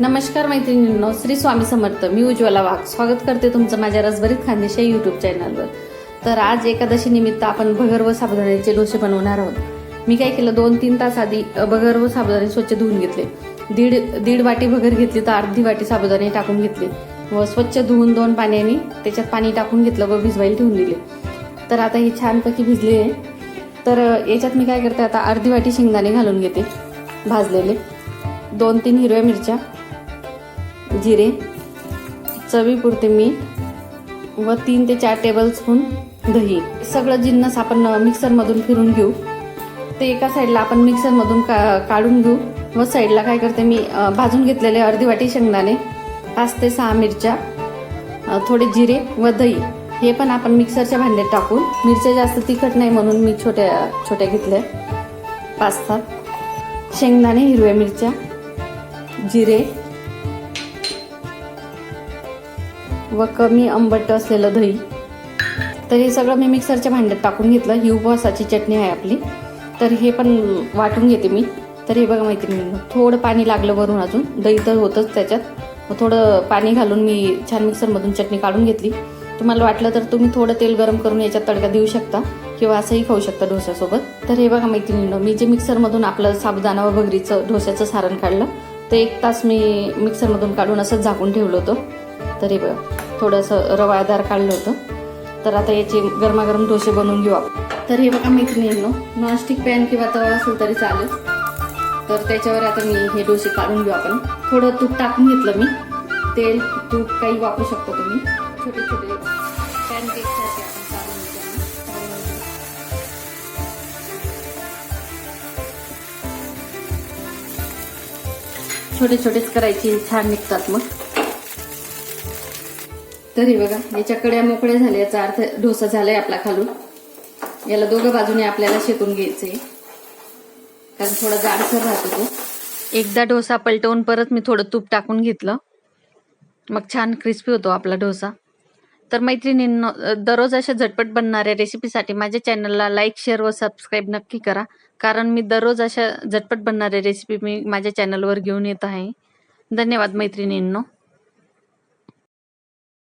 नमस्कार मैत्रिणींनो श्री स्वामी समर्थ मी उज्ज्वला वाघ. स्वागत करते तुमचं माझ्या रसभरीत खानदेशी यूट्यूब चॅनलवर तर आज एकादशी निमित्त आपण भगर व साबुदाण्याचे डोसे बनवणार आहोत. मी काय केलं दोन तीन तास आधी भगर व साबुदाणे स्वच्छ धुवून घेतले. दीड दीड वाटी भगर घेतली तर अर्धी वाटी साबुदाणे टाकून घेतले. व स्वच्छ धुवून दोन पाण्याने त्याच्यात पाणी टाकून घेतलं व भिजवायला ठेवून दिले. तर आता ही छानपैकी भिजली आहे. तर याच्यात मी काय करते आता अर्धी वाटी शेंगदाणे घालून घेते भाजलेले. दोन तीन हिरव्या मिरच्या जिरे चवीपुरते मीठ व तीन ते चार टेबल स्पून दही. सगळं जिन्नस आपण मिक्सरमधून फिरून घेऊ. ते एका साईडला आपण मिक्सरमधून का काढून घेऊ व साईडला काय करते मी भाजून घेतलेले अर्धी वाटी शेंगदाणे पाच ते सहा मिरच्या थोडे जिरे व दही. हे पण आपण मिक्सरच्या भांड्यात टाकून मिरच्या जास्त तिखट नाही म्हणून मी छोट्या छोट्या घेतल्या पाच सात शेंगदाणे हिरव्या मिरच्या जिरे व कमी आंबट असलेलं दही. तर हे सगळं मी मिक्सरच्या भांड्यात टाकून घेतलं. ही उपवासाची चटणी आहे आपली. तर हे पण वाटून घेते मी. तर हे बघा मैत्रिणींनो थोडं पाणी लागलं वरून अजून. दही तर होतंच त्याच्यात. मग थोडं पाणी घालून मी छान मिक्सरमधून चटणी काढून घेतली. तुम्हाला वाटलं तर तुम्ही थोडं तेल गरम करून याच्यात तडका देऊ शकता किंवा असंही खाऊ शकता डोस्यासोबत. तर हे बघा मैत्रिणींनो मी जे मिक्सरमधून आपलं साबुदाणा व भगरीचं डोस्याचं सारण काढलं ते एक तास मी मिक्सरमधून काढून असंच झाकून ठेवलं होतं. तर हे बघा. थोडंसं रवाळदार काढलं होतं. तर आता याचे गरमागरम डोसे बनवून घेऊ आपण. तर हे बघा मैत्रिणींनो नॉनस्टिक पॅन किंवा तवा असेल तरी चालेल. तर त्याच्यावर आता मी हे डोसे काढून घेऊ आपण. थोडं तूप टाकून घेतलं मी. तेल तूप काही वापरू शकता तुम्ही. छोटे छोटे पॅनकेक आपण काढून छोटे छोटेच करायचे छान निघतात मग. तरी बघा याच्या कड्या मोकळ्या झाल्या याचा अर्थ डोसा झालाय आपला खालून. याला दोघं बाजूने आपल्याला शेकून घ्यायचंय. कारण थोडा जाडसर राहतो तो. एकदा डोसा पलटवून परत मी थोडं तूप टाकून घेतलं. मग छान क्रिस्पी होतो आपला डोसा. तर मैत्रिणींनो दररोज अशा झटपट बनणाऱ्या रेसिपीसाठी माझ्या चॅनलला लाईक शेअर व सबस्क्राईब नक्की करा. कारण मी दररोज अशा झटपट बनणाऱ्या रेसिपी मी माझ्या चॅनलवर घेऊन येत आहे. धन्यवाद मैत्रिणींनो.